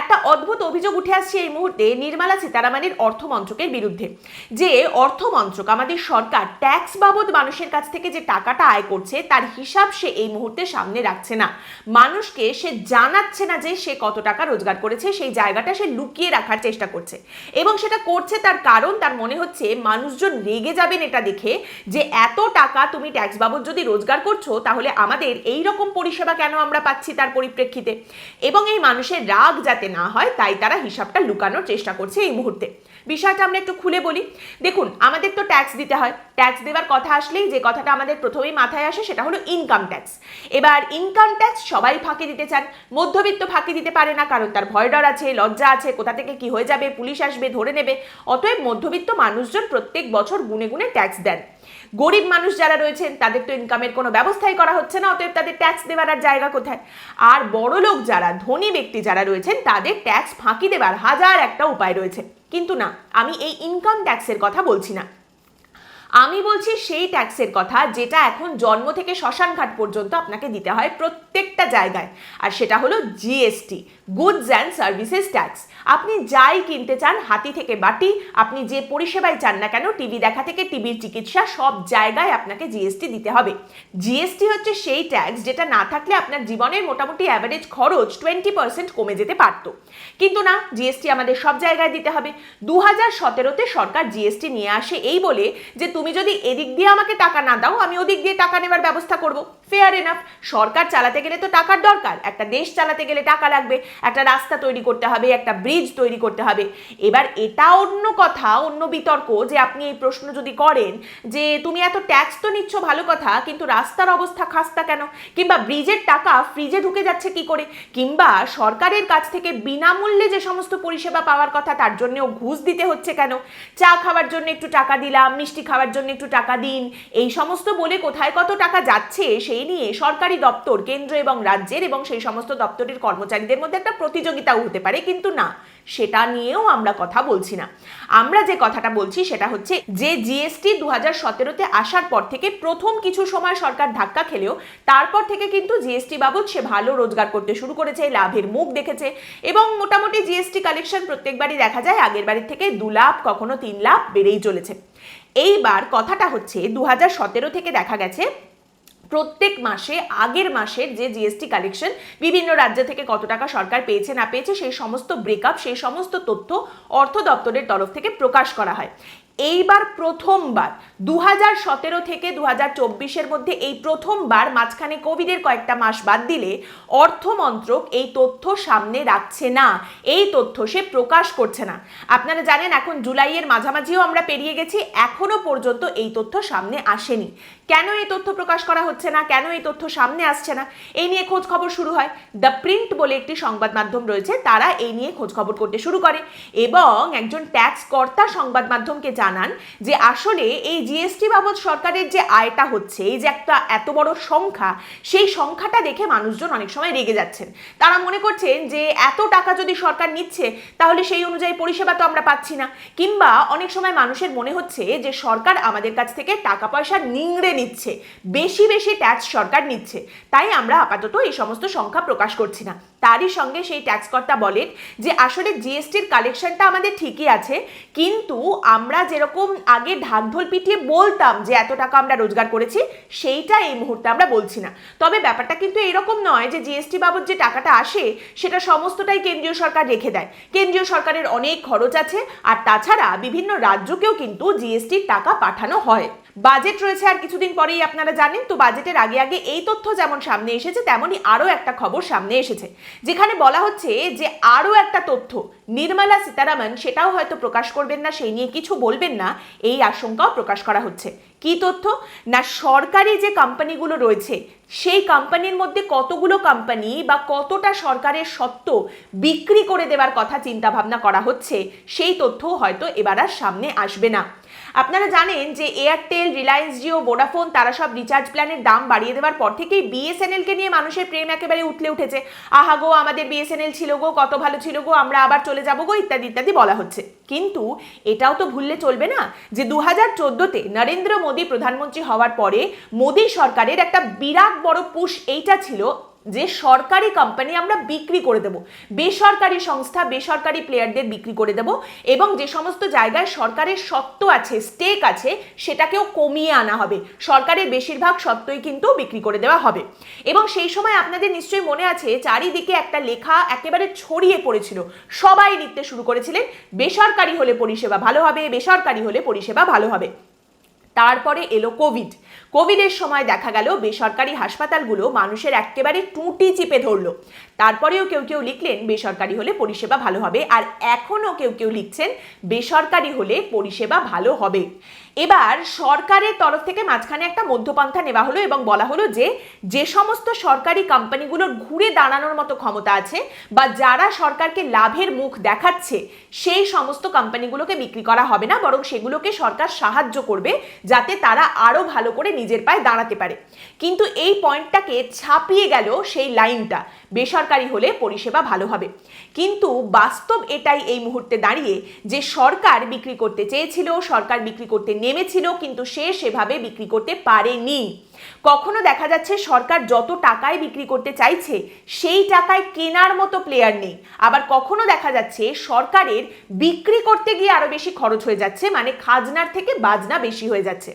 একটা অদ্ভুত অভিযোগ উঠে আসছে এই মুহূর্তে নির্মলা সীতারামনের অর্থমন্ত্রকের বিরুদ্ধে, যে অর্থমন্ত্রক আমাদের সরকার ট্যাক্স বাবদ মানুষের কাছ থেকে যে টাকাটা আয় করছে, তার হিসাব সে এই মুহূর্তে সামনে রাখছে না। মানুষকে সে জানাচ্ছে না যে সে কত টাকা রোজগার করেছে, সেই জায়গাটা সে লুকিয়ে রাখার চেষ্টা করছে। এবং সেটা করছে তার কারণ, তার মনে হচ্ছে মানুষজন রেগে যাবেন এটা দেখে, যে এত টাকা তুমি ট্যাক্স বাবদ যদি রোজগার করছ, তাহলে আমাদের এই রকম পরিষেবা কেন আমরা পাচ্ছি তার পরিপ্রেক্ষিতে? এবং এই মানুষের রাগ যাতে না হয় তাই তারা হিসাবটা লুকানোর চেষ্টা করছে এই মুহূর্তে। বিষয়টা আমরা একটু খুলে বলি। দেখুন, আমাদের তো ট্যাক্স দিতে হয়। ট্যাক্স দেওয়ার কথা আসলেই যে কথাটা আমাদের প্রথমেই মাথায় আসে সেটা হলো ইনকাম ট্যাক্স এবার ইনকাম ট্যাক্স সবাই ফাঁকি দিতে চান। মধ্যবিত্ত ফাঁকি দিতে পারে না, কারণ তার ভয় ডর আছে, লজ্জা আছে, কোথা থেকে কি হয়ে যাবে, পুলিশ আসবে, ধরে নেবে। অতএব মধ্যবিত্ত মানুষজন প্রত্যেক বছর গুনে গুনে ট্যাক্স দেন। গরিব মানুষ যারা রয়েছেন, তাদের তো ইনকামের কোনো ব্যবস্থাই করা হচ্ছে না, অতএব তাদের ট্যাক্স দেওয়ার আর জায়গা কোথায়? আর বড় লোক যারা, ধনী ব্যক্তি যারা রয়েছেন, তাদের ট্যাক্স ফাঁকি দেওয়ার হাজার একটা উপায় রয়েছে। কিন্তু না আমি এই ইনকাম ট্যাক্সের কথা বলছি না। আমি বলছি সেই ট্যাক্সের কথা যেটা এখন জন্ম থেকে শ্মশান ঘাট পর্যন্ত আপনাকে দিতে হয় প্রত্যেকটা জায়গায়। আর সেটা হলো GST goods and services tax আপনি যাই কিনতে চান, হাতি থেকে বাটি, আপনি যে পরিষেবাই চান না কেন, টিভি দেখা থেকে টিভির চিকিৎসা, সব জায়গায় আপনাকে জিএসটি দিতে হবে। জিএসটি হচ্ছে সেই ট্যাক্স যেটা না থাকলে আপনার জীবনের মোটামুটি অ্যাভারেজ খরচ টোয়েন্টি পার্সেন্ট কমে যেতে পারত। কিন্তু না জিএসটি আমাদের সব জায়গায় দিতে হবে। দু হাজার সতেরোতে সরকার জিএসটি নিয়ে আসে এই বলে যে তুমি যদি এদিক দিয়ে আমাকে টাকা না দাও, আমি ওদিক দিয়ে টাকা নেবার ব্যবস্থা করব। ফেয়ার এনাফ সরকার চালাতে গেলে তো টাকার দরকার। একটা দেশ চালাতে গেলে টাকা লাগবে। একটা রাস্তা তৈরি করতে হবে, একটা ব্রিজ তৈরি করতে হবে। এবার এটা অন্য কথা, অন্য বিতর্ক যে আপনি এই প্রশ্ন যদি করেন যে তুমি এত ট্যাক্স তো নিচ্ছ, ভালো কথা, কিন্তু রাস্তার অবস্থা খাস্তা কেন? কিংবা ব্রিজের টাকা ফ্রিজে ঢুকে যাচ্ছে কি করে? কিংবা সরকারের কাছ থেকে বিনামূল্যে যে সমস্ত পরিষেবা পাওয়ার কথা, তার জন্যও ঘুষ দিতে হচ্ছে কেন? চা খাওয়ার জন্য একটু টাকা দিলাম, মিষ্টি খাওয়ার জন্য একটু টাকা দিন, এই সমস্ত বলে কোথায় কত টাকা যাচ্ছে, সেই নিয়ে সরকারি দপ্তর, কেন্দ্র এবং রাজ্যের এবং সেই সমস্ত দপ্তরের কর্মচারীদের মধ্যে একটা প্রতিযোগিতাও হতে পারে, কিন্তু না, সেটা নিয়েও আমরা কথা বলছি না। আমরা যে কথাটা বলছি সেটা হচ্ছে যে জিএসটি দু হাজার সতেরোতে আসার পর থেকে প্রথম কিছু সময় সরকার ধাক্কা খেলেও তারপর থেকে কিন্তু জিএসটি বাবদ সে ভালো রোজগার করতে শুরু করেছে, লাভের মুখ দেখেছে এবং মোটামুটি জিএসটি কালেকশন প্রত্যেকবারই দেখা যায়, আগের বাড়ির থেকে দু লাভ, কখনো তিন লাভ বেড়েই চলেছে। এইবার কথাটা হচ্ছে দু হাজার সতেরো থেকে দেখা গেছে প্রত্যেক মাসে, আগের মাসের যে জিএসটি কালেকশন বিভিন্ন রাজ্য থেকে কত টাকা সরকার পেয়েছে না পেয়েছে, সেই সমস্ত ব্রেকআপ সেই সমস্ত তথ্য অর্থ দপ্তরের তরফ থেকে প্রকাশ করা হয়। এইবার প্রথমবার দু হাজার সতেরো থেকে দু হাজার চব্বিশের মধ্যে এই প্রথমবার মাঝখানে কোভিডের কয়েকটা মাস বাদ দিলে অর্থমন্ত্রক এই তথ্য সামনে রাখছে না। এই তথ্য সে প্রকাশ করছে না। আপনারা জানেন এখন জুলাইয়ের মাঝামাঝিও আমরা পেরিয়ে গেছি এখনও পর্যন্ত এই তথ্য সামনে আসেনি। কেন এই তথ্য প্রকাশ করা হচ্ছে না? কেন এই তথ্য সামনে আসছে না? এই নিয়ে খোঁজ খবর শুরু হয়। দ্য প্রিন্ট বলে একটি সংবাদ মাধ্যম রয়েছে, তারা এই নিয়ে খোঁজ খবর করতে শুরু করে এবং একজন ট্যাক্স কর্তা সংবাদ মাধ্যমকে জানান যে আসলে এই জিএসটি বাবদ সরকারের যে আয়টা হচ্ছে, এই যে একটা এত বড় সংখ্যা, সেই সংখ্যাটা দেখে মানুষজন অনেক সময় রেগে যাচ্ছেন। তারা মনে করছেন যে এত টাকা যদি সরকার নিচ্ছে, তাহলে সেই অনুযায়ী পরিষেবা তো আমরা পাচ্ছি না। কিংবা অনেক সময় মানুষের মনে হচ্ছে যে সরকার আমাদের কাছ থেকে টাকা পয়সা নিংড়ে নিচ্ছে, বেশি বেশি ট্যাক্স সরকার নিচ্ছে। তাই আমরা আপাতত এই সমস্ত সংখ্যা প্রকাশ করছি না। তারই সঙ্গে সেই ট্যাক্স কর্তা বলেন যে আসলে জিএসটির কালেকশনটা আমাদের ঠিকই আছে, কিন্তু আমরা যেরকম আগে ঢাকঢোল পিটিয়ে বলতাম যে এত টাকা আমরা রোজগার করেছি, সেইটা এই মুহূর্তে আমরা বলছি না। তবে ব্যাপারটা কিন্তু এরকম নয় যে জিএসটি বাবদ যে টাকাটা আসে, সেটা সমস্তটাই কেন্দ্রীয় সরকার রেখে দেয়। কেন্দ্রীয় সরকারের অনেক খরচ আছে, আর তাছাড়া বিভিন্ন রাজ্যকেও কিন্তু জিএসটির টাকা পাঠানো হয়। বাজেট রয়েছে আর কিছুদিন পরেই আপনারা জানেন, তো বাজেটের আগে আগে এই তথ্য যেমন সামনে এসেছে, তেমনই আরও একটা খবর সামনে এসেছে। যেখানে বলা হচ্ছে যে আরও একটা তথ্য, নির্মলা সীতারামন, সেটাও হয়তো প্রকাশ করবেন না, সেই নিয়ে কিছু বলবেন না, এই আশঙ্কাও প্রকাশ করা হচ্ছে। কি তথ্য? না, সরকারি যে কোম্পানিগুলো রয়েছে, সেই কোম্পানির মধ্যে কতগুলো কোম্পানি বা কতটা সরকারের সত্ত্ব বিক্রি করে দেওয়ার কথা চিন্তা ভাবনা করা হচ্ছে, সেই তথ্য হয়তো এবার আর সামনে আসবে না। আপনারা জানেন যে এয়ারটেল রিলায়েন্স জিও ভোডাফোন তারা সব রিচার্জ প্ল্যানের দাম বাড়িয়ে দেওয়ার পর থেকেই বিএসএনএল কে নিয়ে মানুষের প্রেম একেবারে উঠলে উঠেছে। আহা গো, আমাদের বিএসএনএল ছিল গো, কত ভালো ছিল গো, আমরা আবার চলে যাব গো, ইত্যাদি ইত্যাদি বলা হচ্ছে। কিন্তু এটাও তো ভুললে চলবে না যে দু হাজার চোদ্দোতে নরেন্দ্র মোদী প্রধানমন্ত্রী হওয়ার পরে মোদী সরকারের একটা বিরাট বড় পুশ এইটা ছিল যে সরকারি কোম্পানি আমরা বিক্রি করে দেব, বেসরকারি সংস্থা, বেসরকারি প্লেয়ারদের বিক্রি করে দেব এবং যে সমস্ত জায়গায় সরকারের সত্ত্ব আছে স্টেক আছে, সেটাকেও কমিয়ে আনা হবে। সরকারের বেশিরভাগ সত্ত্বই কিন্তু বিক্রি করে দেওয়া হবে। এবং সেই সময় আপনাদের নিশ্চয়ই মনে আছে, চারিদিকে একটা লেখা একেবারে ছড়িয়ে পড়েছিল। সবাই লিখতে শুরু করেছিলেন, বেসরকারি হলে পরিষেবা ভালো হবে, বেসরকারি হলে পরিষেবা ভালো হবে। তারপরে এলো কোভিড। কোভিডের সময় দেখা গেল বেসরকারি হাসপাতালগুলো মানুষের একেবারে টুটি চিপে ধরলো। তারপরেও কেউ কেউ লিখলেন, বেসরকারি হলে পরিষেবা ভালো হবে। আর এখনও কেউ কেউ লিখছেন, বেসরকারি হলে পরিষেবা ভালো হবে। এবার সরকারের তরফ থেকে মাঝখানে একটা মধ্যপন্থা নেওয়া হলো এবং বলা হলো যে যে সমস্ত সরকারি কোম্পানিগুলোর ঘুরে দাঁড়ানোর মতো ক্ষমতা আছে বা যারা সরকারকে লাভের মুখ দেখাচ্ছে, সেই সমস্ত কোম্পানিগুলোকে বিক্রি করা হবে না, বরং সেগুলোকে সরকার সাহায্য করবে যাতে তারা আরও ভালো করে নিজের পায়ে দাঁড়াতে পারে। কিন্তু এই পয়েন্টটাকে ছাপিয়ে গেল সেই লাইনটা, বেসরকারি হলে পরিষেবা ভালো হবে। কিন্তু বাস্তব এটাই এই মুহূর্তে দাঁড়িয়ে যে সরকার বিক্রি করতে চেয়েছিল, সরকার বিক্রি করতে নেমেছিল, কিন্তু সে সেভাবে বিক্রি করতে পারেনি। কখনো দেখা যাচ্ছে সরকার যত টাকায় বিক্রি করতে চাইছে, সেই টাকায় কেনার মতো প্লেয়ার নেই। আবার কখনো দেখা যাচ্ছে সরকারের বিক্রি করতে গিয়ে আরও বেশি খরচ হয়ে যাচ্ছে মানে খাজনার থেকে বাজনা বেশি হয়ে যাচ্ছে।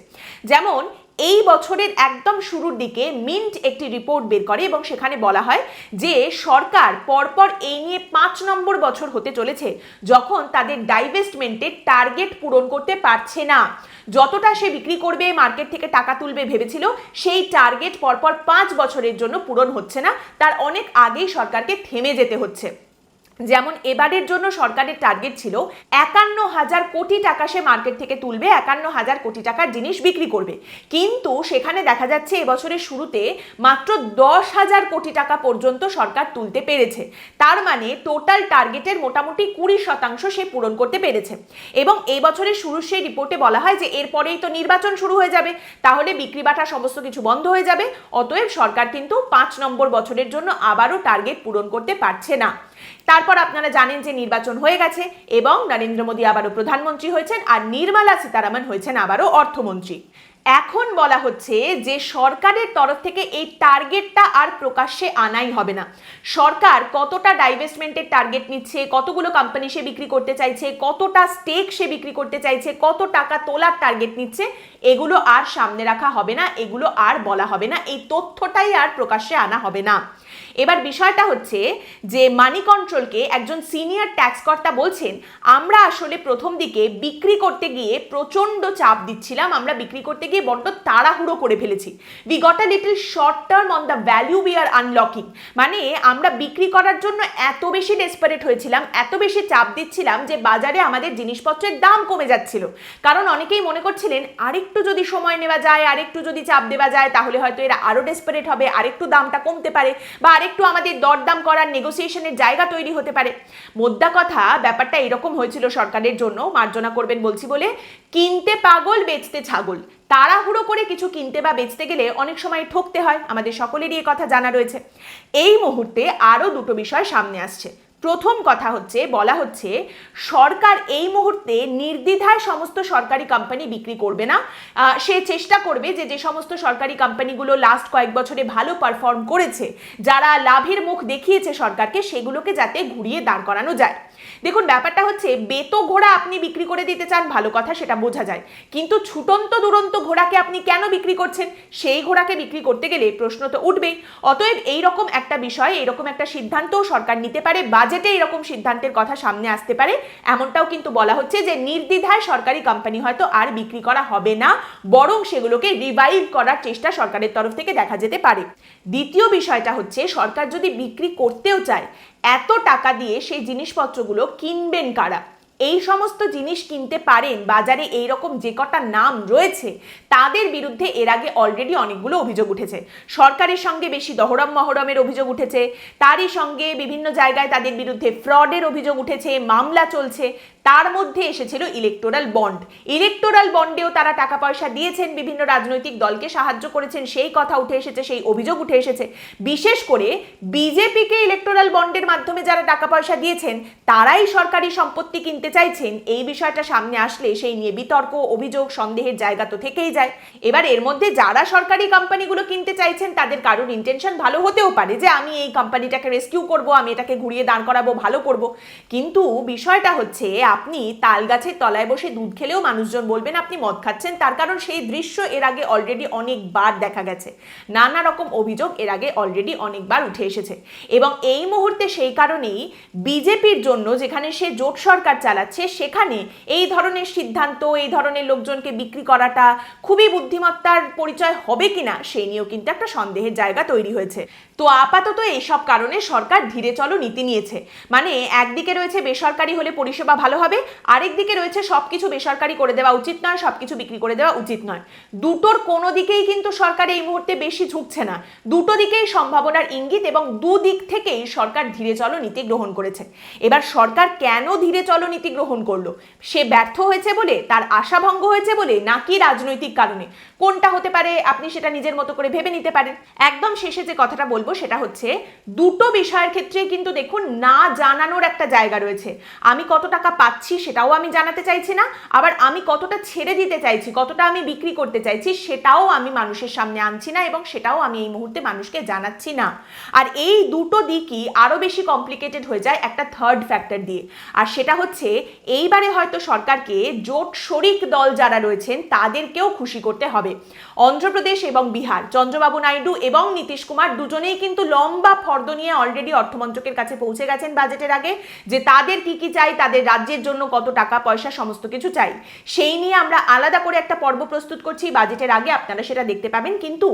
যেমন এই বছরের একদম শুরুর দিকে মিন্ট একটি রিপোর্ট বের করে এবং সেখানে বলা হয় যে সরকার পরপর এই নিয়ে পাঁচ নম্বর বছর হতে চলেছে, যখন তাদের ডাইভেস্টমেন্টের টার্গেট পূরণ করতে পারছে না। যতটা সে বিক্রি করবে মার্কেট থেকে টাকা তুলবে ভেবেছিল, সেই টার্গেট পরপর পাঁচ বছরের জন্য পূরণ হচ্ছে না। তার অনেক আগেই সরকারকে থেমে যেতে হচ্ছে। যেমন এবারের জন্য সরকারের টার্গেট ছিল, একান্ন হাজার কোটি টাকা সে মার্কেট থেকে তুলবে, একান্ন হাজার কোটি টাকার জিনিস বিক্রি করবে। কিন্তু সেখানে দেখা যাচ্ছে এবছরের শুরুতে মাত্র দশ হাজার কোটি টাকা পর্যন্ত সরকার তুলতে পেরেছে। তার মানে টোটাল টার্গেটের মোটামুটি কুড়ি শতাংশ সে পূরণ করতে পেরেছে। এবং এই বছরের শুরুর সেই রিপোর্টে বলা হয় যে এরপরেই তো নির্বাচন শুরু হয়ে যাবে। তাহলে বিক্রি বাটা সমস্ত কিছু বন্ধ হয়ে যাবে। অতএব সরকার কিন্তু পাঁচ নম্বর বছরের জন্য আবারও টার্গেট পূরণ করতে পারছে না। তারপর আপনারা জানেন যে নির্বাচন হয়ে গেছে এবং নরেন্দ্র মোদী আবারও প্রধানমন্ত্রী হয়েছেন আর নির্মলা সীতারামন হয়েছেন আবারও অর্থমন্ত্রী। এখন বলা হচ্ছে যে সরকারের তরফ থেকে এই টার্গেটটা আর প্রকাশ্যে আনাই হবে না। সরকার কতটা ডাইভেস্টমেন্টের টার্গেট নিচ্ছে, কতগুলো কোম্পানি সে বিক্রি করতে চাইছে, কতটা স্টেক সে বিক্রি করতে চাইছে, কত টাকা তোলার টার্গেট নিচ্ছে, এগুলো আর সামনে রাখা হবে না, এগুলো আর বলা হবে না, এই তথ্যটাই আর প্রকাশ্যে আনা হবে না। এবার বিষয়টা হচ্ছে যে মানি কন্ট্রোলকে একজন সিনিয়র ট্যাক্স কর্তা বলছেন, আমরা আসলে প্রথম দিকে বিক্রি করতে গিয়ে প্রচণ্ড চাপ দিচ্ছিলাম, আমরা বিক্রি করতে গিয়ে বড্ড তাড়াহুড়ো করে ফেলেছি। We got a little short term on the value we are unlocking মানে আমরা বিক্রি করার জন্য এত বেশি ডেসপারেট হয়েছিলাম, এত বেশি চাপ দিচ্ছিলাম যে বাজারে আমাদের জিনিসপত্রের দাম কমে যাচ্ছিল। কারণ অনেকেই মনে করছিলেন, আরেকটু যদি সময় নেওয়া যায়, আরেকটু যদি চাপ দেওয়া যায়, তাহলে হয়তো এরা আরও ডেসপারেট হবে, আরেকটু দামটা কমতে পারে, বা আরেকটু আমাদের দরদাম করার নেগোসিয়েশনের জায়গা তৈরি হতে পারে। মোদ্দা কথা, ব্যাপারটা এরকম হয়েছিল সরকারের জন্য, মার্জনা করবেন বলছি বলে কিনতে পাগল, বেচতে ছাগল। তাড়াহুড়ো করে কিছু কিনতে বা বেচতে গেলে অনেক সময় ঠকতে হয়। আমাদের সকলেরই এ কথা জানা রয়েছে। এই মুহূর্তে আরও দুটো বিষয় সামনে আসছে। প্রথম কথা হচ্ছে, বলা হচ্ছে, সরকার এই মুহূর্তে নির্দ্বিধায় সমস্ত সরকারি কোম্পানি বিক্রি করবে না। সে চেষ্টা করবে যে যে সমস্ত সরকারি কোম্পানিগুলো লাস্ট কয়েক বছরে ভালো পারফর্ম করেছে, যারা লাভের মুখ দেখিয়েছে সরকারকে, সেগুলোকে যাতে ঘুরিয়ে দাঁড় করানো যায়। দেখুন, ব্যাপারটা হচ্ছে বেতো ঘোড়া আপনি বিক্রি করে দিতে চান, ভালো কথা, সেটা বোঝা যায়। কিন্তু ছুটন্ত দুরন্ত ঘোড়াকে আপনি কেন বিক্রি করছেন? সেই ঘোড়াকে বিক্রি করতে গেলে প্রশ্ন তো উঠবেই। অতএব এইরকম একটা বিষয় এরকম একটা সিদ্ধান্তও সরকার নিতে পারে, বাজেটে এরকম সিদ্ধান্তের কথা সামনে আসতে পারে। এমনটাও কিন্তু বলা হচ্ছে যে নির্দ্বিধায় সরকারি কোম্পানি হয়তো আর বিক্রি করা হবে না, বরং সেগুলোকে রিভাইভ করার চেষ্টা সরকারের তরফ থেকে দেখা যেতে পারে। দ্বিতীয় বিষয়টা হচ্ছে, সরকার যদি বিক্রি করতেও চায় এত টাকা দিয়ে সেই জিনিসপত্রগুলো কিনবেন কারা? এই সমস্ত জিনিস কিনতে পারেন, বাজারে এই রকম যে কটা নাম রয়েছে, তাদের বিরুদ্ধে এর আগে অলরেডি অনেকগুলো অভিযোগ উঠেছে। সরকারের সঙ্গে বেশি দহরম মহরমের অভিযোগ উঠেছে, তারই সঙ্গে বিভিন্ন জায়গায় তাদের বিরুদ্ধে ফ্রডের অভিযোগ উঠেছে, মামলা চলছে। তার মধ্যে এসেছিল ইলেকটোরাল বন্ড ইলেকটোরাল বন্ডেও তারা টাকা পয়সা দিয়েছেন, বিভিন্ন রাজনৈতিক দলকে সাহায্য করেছেন, সেই কথা উঠে এসেছে, সেই অভিযোগ উঠে এসেছে। বিশেষ করে বিজেপিকে ইলেকটোরাল বন্ডের মাধ্যমে যারা টাকা পয়সা দিয়েছেন, তারাই সরকারি সম্পত্তি কিনতে চাইছেন। এই বিষয়টা সামনে আসলে সেই নিয়ে বিতর্ক, অভিযোগ, সন্দেহের জায়গা তো থেকেই যায়। এবার এর মধ্যে যারা সরকারি কোম্পানিগুলো কিনতে চাইছেন, তাদের কারোর ইন্টেনশন ভালো হতেও পারে যে, আমি এই কোম্পানিটাকে রেস্কিউ করব, আমি এটাকে ঘুরিয়ে দাঁড় করাবো, ভালো করব। কিন্তু বিষয়টা হচ্ছে আপনি তাল গাছের তলায় বসে দুধ খেলেও মানুষজন বলবেন আপনি মদ খাচ্ছেন। তার কারণ সেই দৃশ্য এর আগে অলরেডি অনেকবার দেখা গেছে। নানা রকম অভিযোগ এর আগে অলরেডি অনেকবার উঠে এসেছে। এবং এই মুহূর্তে সেই কারণেই বিজেপির জন্য যেখানে সে জোট সরকার চালাচ্ছে, সেখানে এই ধরনের সিদ্ধান্ত, এই ধরনের লোকজনকে বিক্রি করাটা খুবই বুদ্ধিমত্তার পরিচয় হবে কিনা সেই নিয়েও কিন্তু একটা সন্দেহের জায়গা তৈরি হয়েছে। তো আপাতত এইসব কারণে সরকার ধীরে চলো নীতি নিয়েছে। মানে একদিকে রয়েছে বেসরকারি হলে পরিষেবা ভালো হবে। আরেকদিকে রয়েছে সবকিছু বেসরকারি করে দেওয়া উচিত নয়, সবকিছু বিক্রি করে দেওয়া উচিত নয়। দুটোর কোনো দিকেই কিন্তু সরকার এই মুহূর্তে বেশি ঝুঁকছে না। দুটো দিকেই সম্ভাবনার ইঙ্গিত এবং দুদিক থেকেই সরকার ধীরে চলো নীতি গ্রহণ করেছে। এবার সরকার কেন ধীরে চলো নীতি গ্রহণ করল? সে ব্যর্থ হয়েছে বলে, তার আশাভঙ্গ হয়েছে বলে নাকি রাজনৈতিক কারণে? কোনটা হতে পারে আপনি সেটা নিজের মতো করে ভেবে নিতে পারেন। একদম শেষে যে কথাটা বলব সেটা হচ্ছে, দুটো বিষয়ের ক্ষেত্রে কিন্তু দেখুন না জানানোর একটা জায়গা রয়েছে। আমি কত টাকা পাচ্ছি সেটাও আমি জানাতে চাইছি না। আবার আমি কতটা ছেড়ে দিতে চাইছি, কতটা আমি বিক্রি করতে চাইছি সেটাও আমি মানুষের সামনে আনছি না এবং সেটাও আমি এই মুহূর্তে মানুষকে জানাচ্ছি না। আর এই দুটো দিকই আরও বেশি কমপ্লিকেটেড হয়ে যায় একটা থার্ড ফ্যাক্টর দিয়ে। আর সেটা হচ্ছে, এইবারে হয়তো সরকারকে জোট শরিক দল যারা রয়েছেন তাদেরকেও খুশি করতে হবে। অন্ধ্রপ্রদেশ এবং বিহার, চন্দ্রবাবু নাইডু এবং নীতিশ কুমার দুজনেই কিন্তু লম্বা ফর্দ নিয়ে অলরেডি অর্থমন্ত্রকের কাছে পৌঁছে গেছেন বাজেটের আগে, যে তাদের কি কি চাই তাদের রাজ্যের জন্য কত টাকা, পয়সা, সমস্ত কিছু চাই। সেই নিয়ে আমরা আলাদা করে একটা পর্ব প্রস্তুত করছি। বাজেটের আগে আপনারা সেটা দেখতে পাবেন। কিন্তু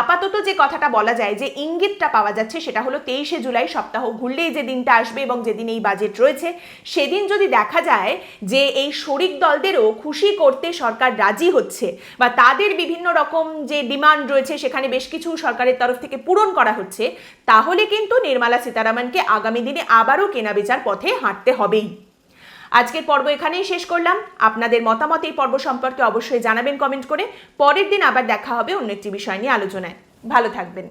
আপাতত যে কথাটা বলা যায়, যে ইঙ্গিতটা পাওয়া যাচ্ছে, সেটা হলো তেইশে জুলাই সপ্তাহ ঘুরলেই যে দিনটা আসবে এবং যেদিন এই বাজেট রয়েছে, সেদিন যদি দেখা যায় যে এই শরিক দলদেরও খুশি করতে সরকার রাজি হচ্ছে বা তাদের বিভিন্ন রকম যে ডিমান্ড রয়েছে, সেখানে বেশ কিছু সরকারের তরফ থেকে পূরণ করা হচ্ছে, তাহলে কিন্তু নির্মলা সীতারামনকে আগামী দিনে আবারও কেনাবেচার পথে হাঁটতে হবেই। আজকের পর্ব এখানেই শেষ করলাম। আপনাদের মতামত এই পর্ব সম্পর্কে অবশ্যই জানাবেন কমেন্ট করে। পরের দিন আবার দেখা হবে অন্য একটি বিষয় নিয়ে আলোচনায়। ভালো থাকবেন।